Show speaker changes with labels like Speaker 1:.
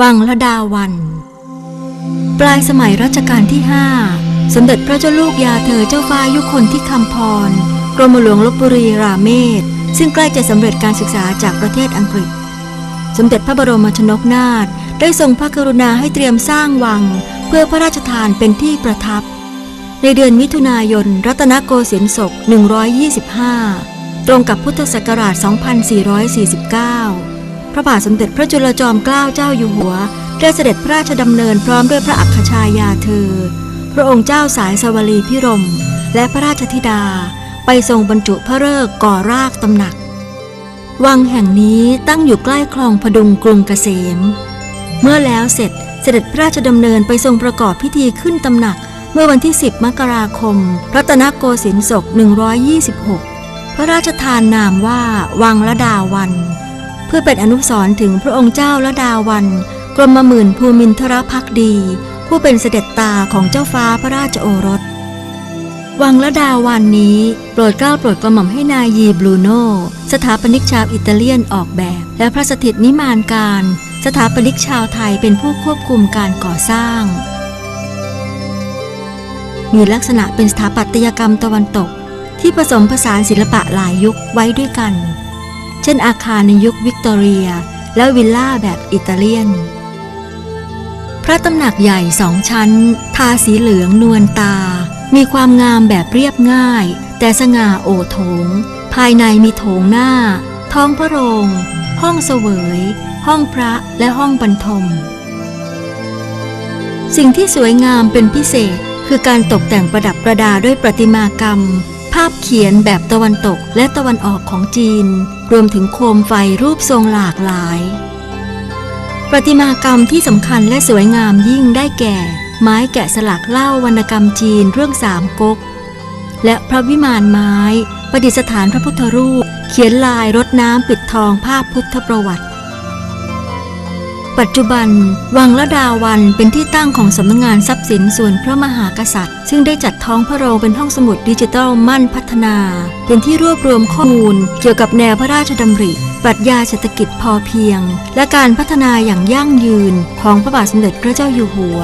Speaker 1: วังละดาวัน ปลายสมัยรัชกาลที่ห้าสมเด็จพระเจ้าลูกยาเธอเจ้าฟ้ายุคนที่คำพร กรมหลวงลบบุรีราเมศ ซึ่งใกล้จะสำเร็จการศึกษาจากประเทศอังกฤษ สมเด็จพระบรมชนกนาถได้ทรงพระกรุณาให้เตรียมสร้างวัง เพื่อพระราชทานเป็นที่ประทับ ในเดือนมิถุนายน รัตนโกสินทร์ศก 125 ตรงกับพุทธศักราช 2449 พระบาทสมเด็จพระจุลจอมเกล้าเจ้าอยู่หัว ได้เสด็จพระราชดำเนินพร้อมด้วยพระอัครชายาเธอ พระองค์เจ้าสายสวลีพิรม และพระราชธิดา ไปทรงบรรจุพระฤกษ์ก่อรากตำหนัก วังแห่งนี้ตั้งอยู่ใกล้คลองพดุงกรุงเกษม เมื่อแล้วเสร็จเสด็จพระราชดำเนินไปทรงประกอบพิธีขึ้นตำหนัก เมื่อวันที่ 10 มกราคม รัตนโกสินทร์ศก 126 พระราชทานนามว่าวังละดาวัน พื่อเป็นอนุสรณ์ถึงพระองค์เจ้าละดาวัน กรมหมื่นภูมินทรพักดี ผู้เป็นเสด็จตาของเจ้าฟ้าพระราชโอรส วังละดาวันนี้โปรดเกล้าโปรดกระหม่อมให้นายยีบลูโนสถาปนิกชาวอิตาเลียนออกแบบ และพระสถิตนิมานการ สถาปนิกชาวไทยเป็นผู้ควบคุมการก่อสร้าง มีลักษณะเป็นสถาปัตยกรรมตะวันตก ที่ผสมผสานศิลปะหลายยุคไว้ด้วยกัน เช่นอาคารในยุควิกตอเรีย และวิลล่าแบบอิตาเลียน พระตำหนักใหญ่สองชั้น ทาสีเหลืองนวลตา มีความงามแบบเรียบง่าย แต่สง่าโอโถง ภายในมีโถงหน้า ท้องพระโรง ห้องเสวย ห้องพระและห้องบรรทม สิ่งที่สวยงามเป็นพิเศษคือการตกแต่งประดับประดาด้วยประติมากรรม ภาพเขียนแบบตะวันตกและตะวันออกของจีน รวมถึงโคมไฟรูปทรงหลากหลาย ประติมากรรมที่สำคัญและสวยงามยิ่งได้แก่ ไม้แกะสลักเล่าวรรณกรรมจีนเรื่องสามก๊ก และพระวิมานไม้ประดิษฐานพระพุทธรูป เขียนลายรดน้ำปิดทองภาพพุทธประวัติ ปัจจุบัน วังละดาวันเป็นที่ตั้งของสำนักงานทรัพย์สินส่วนพระมหากษัตริย์ ซึ่งได้จัดท้องพระโรงเป็นห้องสมุดดิจิทัลมั่นพัฒนา เป็นที่รวบรวมข้อมูล เกี่ยวกับแนวพระราชดำริปรัชญาเศรษฐกิจพอเพียง และการพัฒนาอย่างยั่งยืนของพระบาทสมเด็จพระเจ้าอยู่หัว